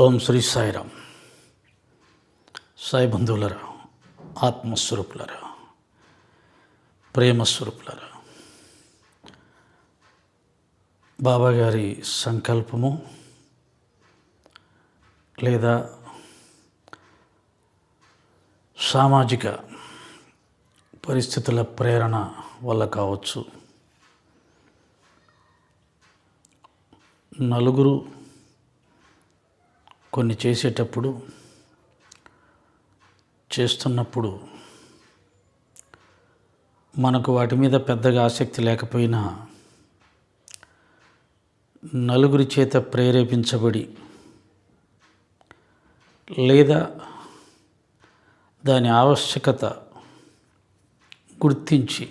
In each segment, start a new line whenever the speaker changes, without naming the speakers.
ఓం శ్రీ సాయిరామ్. సాయి బంధువులరా ఆత్మస్వరూపులరా ప్రేమస్వరూపులరా బాబా గారి సంకల్పము లేదా సామాజిక పరిస్థితుల ప్రేరణ వల్ల కావచ్చు. నలుగురు కొన్ని చేసేటప్పుడు చేస్తున్నప్పుడు మనకు వాటి మీద పెద్దగా ఆసక్తి లేకపోయినా నలుగురి చేత ప్రేరేపించబడి లేదా దాని ఆవశ్యకత గుర్తించి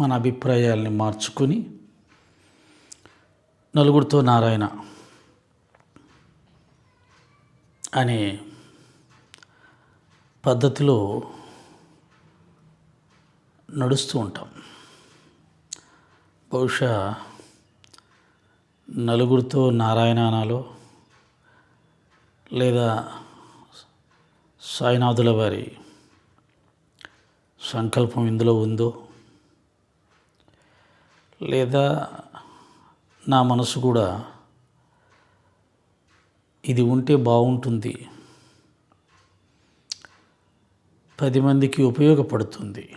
మన అభిప్రాయాల్ని మార్చుకొని నలుగురితో నారాయణ అనే పద్ధతిలో నడుస్తూ ఉంటాం. బహుశా నలుగురితో నారాయణానాలో లేదా సాయినాథుల వారి సంకల్పం ఇందులో ఉందో లేదా నా మనసు కూడా ఇది ఉంటే బాగుంటుంది. పది మందికి ఉపయోగపడుతుంది.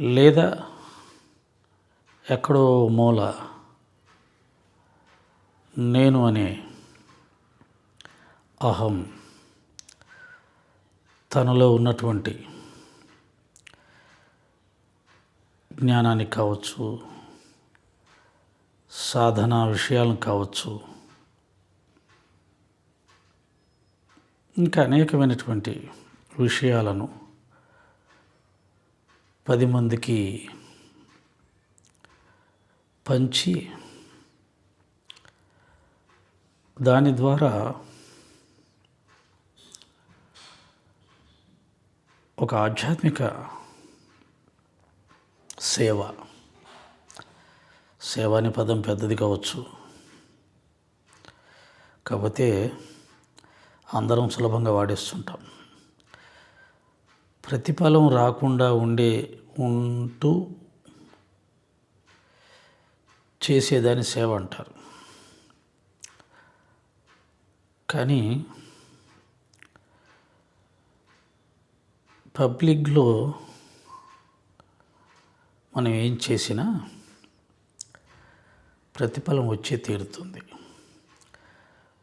లేదా ఎక్కడో మూల నేను అనే అహం తనలో ఉన్నటువంటి జ్ఞానాన్ని కావచ్చు సాధన విషయాలను కావచ్చు. ఇంకా అనేకమైనటువంటి విషయాలను పది మందికి పంచి దాని ద్వారా ఒక ఆధ్యాత్మిక సేవ సేవాని పదం పెద్దది కావచ్చు. కాకపోతే అందరం సులభంగా వాడేస్తుంటాం. ప్రతిఫలం రాకుండా ఉండే ఉంటూ చేసేదాన్ని సేవ అంటారు. కానీ పబ్లిక్లో మనం ఏం చేసినా ప్రతిఫలం వచ్చే తీరుతుంది.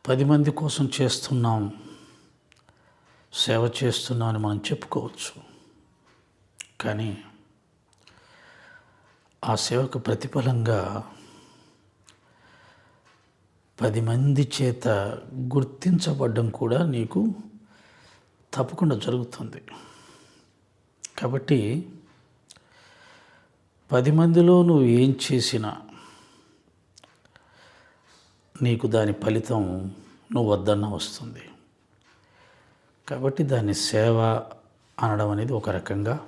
పది మంది కోసం చేస్తున్నాం సేవ చేస్తున్నాం అని మనం చెప్పుకోవచ్చు. కానీ ఆ సేవకు ప్రతిఫలంగా పది మంది చేత గుర్తించబడ్డం కూడా నీకు తప్పకుండా జరుగుతుంది. కాబట్టి పది మందిలో నువ్వు ఏం చేసినా నీకు దాని ఫలితం నువ్వు వద్దన్న వస్తుంది. కాబట్టి దాన్ని సేవ అనడం అనేది ఒక రకంగా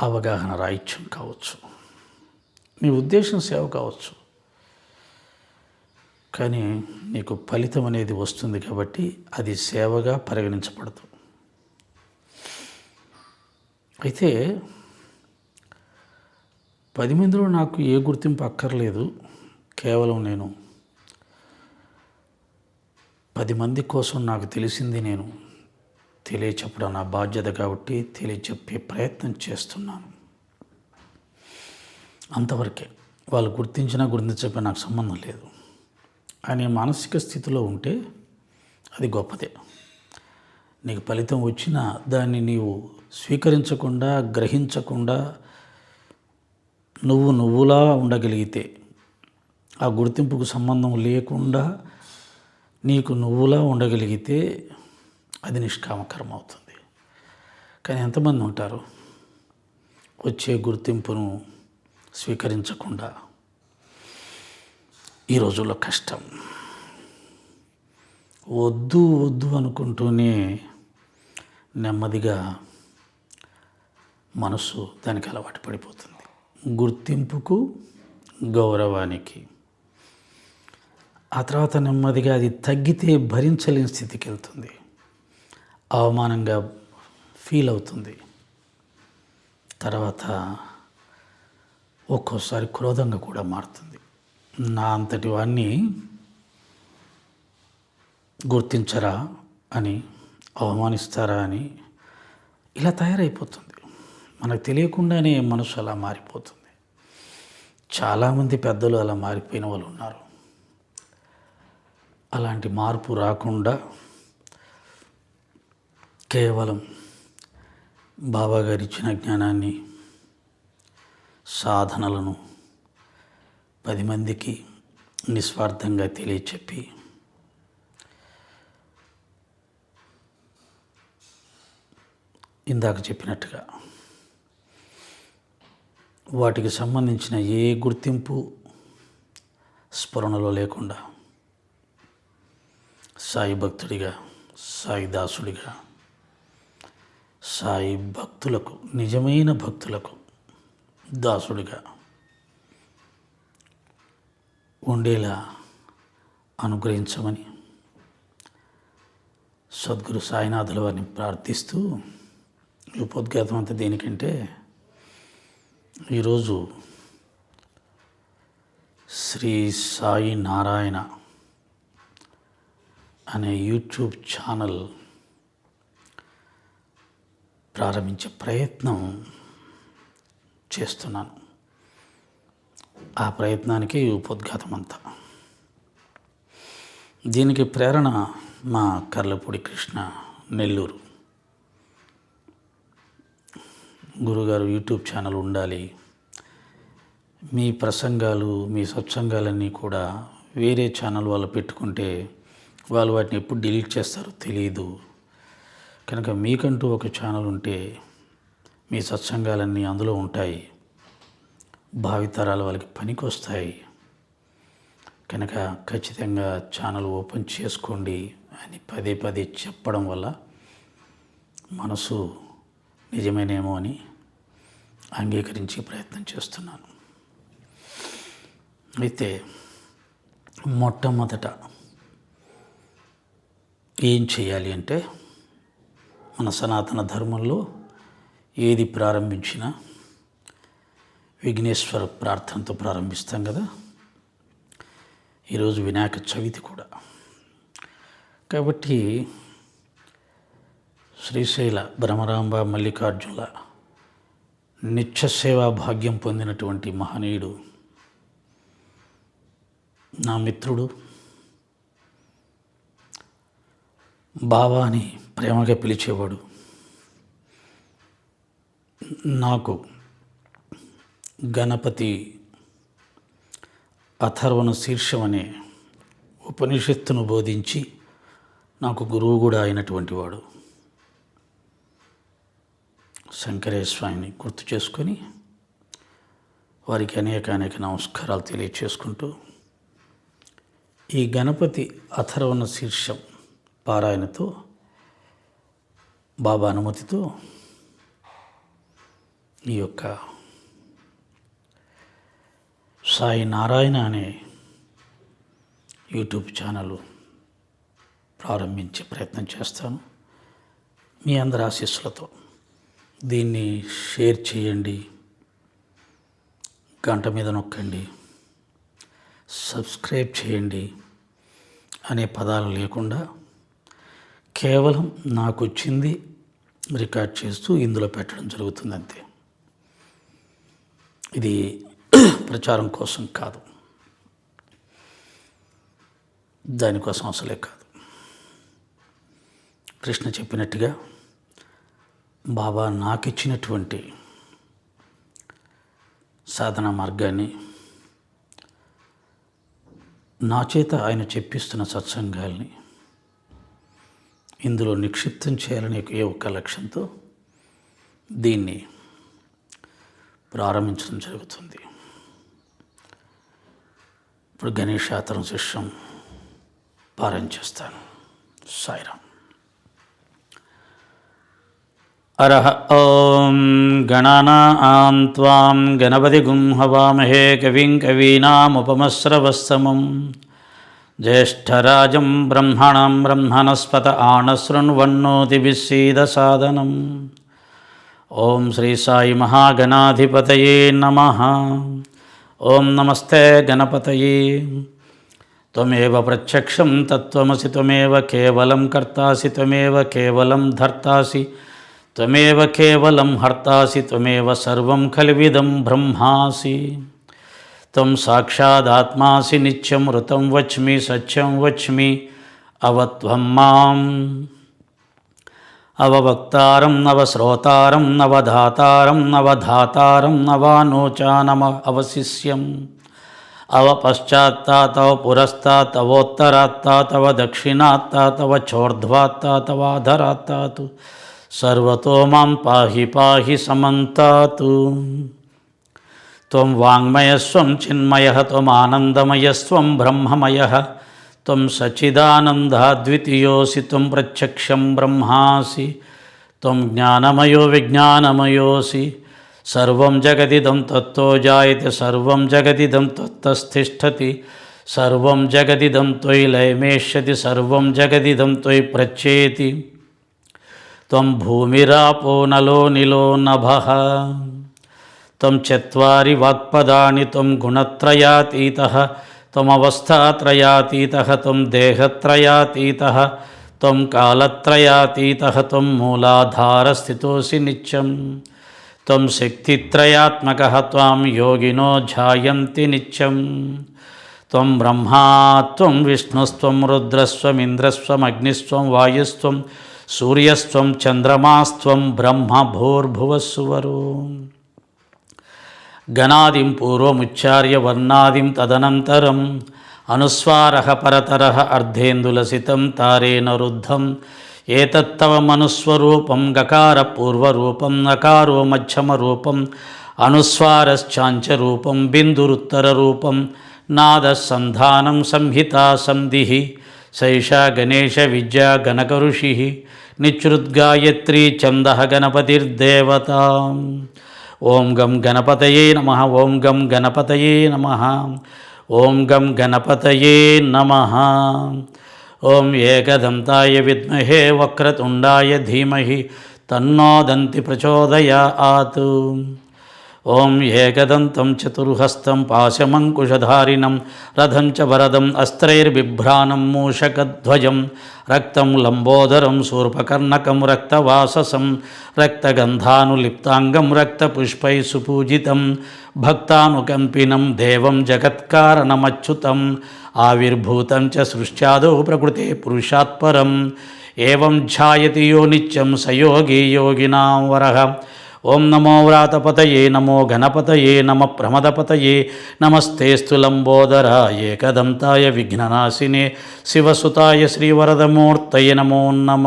అవగాహన రాహిత్యం కావచ్చు. నీ ఉద్దేశం సేవ కావచ్చు. కానీ నీకు ఫలితం అనేది వస్తుంది కాబట్టి అది సేవగా పరిగణించబడదు. అయితే పది మందిలో నాకు ఏ గుర్తింపు అక్కర్లేదు. కేవలం నేను పది మంది కోసం నాకు తెలిసింది నేను తెలియచెప్పడం నా బాధ్యత కాబట్టి తెలియచెప్పే ప్రయత్నం చేస్తున్నాను. అంతవరకే వాళ్ళు గుర్తించినా గుర్తించకపోయినా నాకు సంబంధం లేదు. అనే మానసిక స్థితిలో ఉంటే అది గొప్పదే. నీకు ఫలితం వచ్చినా దాన్ని నీవు స్వీకరించకుండా గ్రహించకుండా నువ్వు నువ్వులా ఉండగలిగితే ఆ గుర్తింపుకు సంబంధం లేకుండా నీకు నువ్వులా ఉండగలిగితే అది నిష్కామకరం అవుతుంది కానీ ఎంతమంది ఉంటారు? వచ్చే గుర్తింపును స్వీకరించకుండా ఈ రోజుల్లో కష్టం. వద్దు వద్దు అనుకుంటూనే నెమ్మదిగా మనసు దానికి అలవాటు పడిపోతుంది. గుర్తింపుకు గౌరవానికి ఆ తర్వాత నెమ్మదిగా అది తగ్గితే భరించలేని స్థితికి వెళ్తుంది అవమానంగా ఫీల్ అవుతుంది. తర్వాత ఒక్కోసారి క్రోధంగా కూడా మారుతుంది. నా అంతటి వాణ్ణి గుర్తించరా అని అవమానిస్తారా అని ఇలా తయారైపోతుంది. మనకు తెలియకుండానే మనసు అలా మారిపోతుంది. చాలామంది పెద్దలు అలా మారిపోయిన వాళ్ళు ఉన్నారు. అలాంటి మార్పు రాకుండా కేవలం బాబాగారు ఇచ్చిన జ్ఞానాన్ని సాధనలను పది మందికి నిస్వార్థంగా తెలియచెప్పి ఇందాక చెప్పినట్టుగా వాటికి సంబంధించిన ఏ గుర్తింపు స్ఫురణలో లేకుండా సాయి భక్తుడిగా సాయి దాసుడిగా సాయి భక్తులకు నిజమైన భక్తులకు దాసుడిగా ఉండేలా అనుగ్రహించమని సద్గురు సాయినాథుల వారిని ప్రార్థిస్తూ ఈ ఉపోద్ఘాతం అంతా దేనికంటే ఈరోజు శ్రీ సాయి నారాయణ అనే యూట్యూబ్ ఛానల్ ప్రారంభించే ప్రయత్నం చేస్తున్నాను. ఆ ప్రయత్నానికి ఈ ఉపోద్ఘాతం అంతా దీనికి ప్రేరణ మా కర్లపూడి కృష్ణ నెల్లూరు. గురుగారు యూట్యూబ్ ఛానల్ ఉండాలి. మీ ప్రసంగాలు మీ సత్సంగాలన్నీ కూడా వేరే ఛానల్ వాళ్ళు పెట్టుకుంటే వాళ్ళు వాటిని ఎప్పుడు డిలీట్ చేస్తారో తెలియదు కనుక మీకంటూ ఒక ఛానల్ ఉంటే మీ సత్సంగాలన్నీ అందులో ఉంటాయి. భావితరాలు వాళ్ళకి పనికి వస్తాయి కనుక ఖచ్చితంగా ఛానల్ ఓపెన్ చేసుకోండి అని పదే పదే చెప్పడం వల్ల మనసు నిజమేనేమో అని అంగీకరించే ప్రయత్నం చేస్తున్నాను. అయితే మొట్టమొదట ఏం చేయాలి అంటే మన సనాతన ధర్మంలో ఏది ప్రారంభించినా విఘ్నేశ్వర ప్రార్థనతో ప్రారంభిస్తాం కదా. ఈరోజు వినాయక చవితి కూడా. కాబట్టి శ్రీశైల భ్రమరాంబ మల్లికార్జునుల నిత్య సేవా భాగ్యం పొందినటువంటి మహనీయుడు నా మిత్రుడు బావా అని ప్రేమగా పిలిచేవాడు. నాకు గణపతి అథర్వణ శీర్షం అనే ఉపనిషత్తును బోధించి నాకు గురువు కూడా అయినటువంటి వాడు. శంకరేశ్వరాన్ని గుర్తు చేసుకొని వారికి అనేక అనేక నమస్కారాలు తెలియచేసుకుంటూ ఈ గణపతి అథర్వణ శీర్షం పారాయణతో బాబా అనుమతితో ఈ యొక్క సాయి నారాయణ అనే యూట్యూబ్ ఛానల్ ప్రారంభించే ప్రయత్నం చేస్తాను. మీ అందరి ఆశీస్సులతో దీన్ని షేర్ చేయండి గంట మీద నొక్కండి సబ్స్క్రైబ్ చేయండి అనే పదాలు లేకుండా కేవలం నాకు వచ్చింది రికార్డ్ చేస్తూ ఇందులో పెట్టడం జరుగుతుంది అంతే ఇది ప్రచారం కోసం కాదు. దానికోసం అసలే కాదు. కృష్ణ చెప్పినట్టుగా బాబా నాకు ఇచ్చినటువంటి సాధన మార్గాన్ని నా చేత ఆయన చెప్పిస్తున్న సత్సంగాల్ని ఇందులో నిక్షిప్తం చేయాలనే ఏ ఒక్క లక్ష్యంతో దీన్ని ప్రారంభించడం జరుగుతుంది. ఇప్పుడు గణేశాతరం శిష్యం పారాయణ చేస్తాను. సాయిరామ్ అరహ ఓం గణానాం త్వాం గణపతిగుం హవామహే కవిం కవీనాముపమస్రవస్తమం ज्येष्ठराजं ब्रह्मणं ब्रह्मणस्पत आणशृण्वन्नोतिभिस्सीदसादनम् ॐ श्रीसाई महागणाधिपतये नमः ॐ नमस्ते गणपतये त्वमेव प्रत्यक्षं तत्त्वमसि त्वमेव केवलं कर्तासि त्वमेव केवलं धर्तासि त्वमेव केवलं हर्तासि त्वमेव सर्वं खल्विदं ब्रह्मासि తం సాక్షాదాత్మాసి నిత్యం ఋతం వచ్మి సత్యం వచ్మి అవత్వం మాం. అవవక్తారం నవ శ్రోతారం నవధాతారం నవధాతారం నవానోచానమ అవశిష్యం. అవపశ్చాత్తా తవ పురస్తా తవోత్తరాత్తా తవ దక్షిణాత్తా తవ చోర్ధ్వాత్తా తవాధరాత్తాతు సర్వతో మాం పాహి పాహి సమంతాతు. త్వం వాంగ్మయస్వం చిన్మయ త్వం ఆనందమయస్వం బ్రహ్మమయ త్వం సచిదానందాద్వితీయోసి త్వం ప్రత్యక్షం బ్రహ్మాసి త్వం జ్ఞానమయో విజ్ఞానమయోసి సర్వం జగదిదం తత్తో జాయతి సర్వం జగదిదం తత్తస్థిష్టతి సర్వం జగదిదం త్వయి లయమేష్యతి సర్వం జగదిదం త్వయి ప్రచ్యేతి త్వం భూమిరాపో నలో నిలో నభ తం చరి వాక్పదాని తం గుణత్రయాతీత త్వమవస్థాత్రయాతీత త్వం దేహత్రయాతీత తం కాలత్రయాతీత తం మూలాధారస్థితోసి నిత్యం తం శక్తిత్రయాత్మక త్వం యోగినో ధ్యాయంతి నిత్యం త్వం బ్రహ్మా త్వం విష్ణుస్త్వం రుద్రస్వమింద్రస్వమగ్నిస్వం వాయుస్వం సూర్యస్వం చంద్రమాస్వం బ్రహ్మ భూర్భువస్సువరు గణాదిం పూర్వముచ్చార్య వర్ణాదిం తదనంతరం అనుస్వారः పరతరः అర్ధేందులసితం తారేణ రుద్ధం. ఏతత్తవ మనుస్వరూపం గకార పూర్వరూపం నకారో మధ్యమ రూపం అనుస్వారశ్చాంచ రూపం బిందురుత్తర రూపం నాదసంధానం సంహితా సంధి. సైషా గణేష విద్యా గణక ఋషి నిశ్రుద్గాయత్రీ ఛంద గణపతిర్దేవతా. ఓం గం గణపతయే నమ ఓం గం గణపతయే నమ ఓం గం గణపతయే నమ. ఓం ఏకదంతాయ విద్మహే వక్రతుండాయ ధీమహి తన్నోదంతి ప్రచోదయాత్. ఓం ఏకదంతం చతుర్హస్తం పాశమంకుశధారిణం రథం చ వరదం అస్త్రైర్బిభ్రానం మూషకధ్వజం రక్తం లంబోదరం శూర్పకర్ణకం రక్తవాససం రక్తగంధానులిప్తాంగం రక్తపుష్పై సుపూజితం భక్తానుకంపినం దేవం జగత్కారణమచ్యుతం ఆవిర్భూతం చ సృష్ట్యాదో ప్రకృతే పురుషాత్పరం. ఏం ధ్యాయతి యో నిత్యం సయోగి యోగినాం వరః. ఓం నమో వ్రాతపతయే నమో గణపతయే నమ ప్రమదపతయే నమస్తే లంబోదరాయ ఏకదంతాయ విఘ్ననాశినే శివసుతాయ శ్రీవరదమూర్తయ నమో నమ.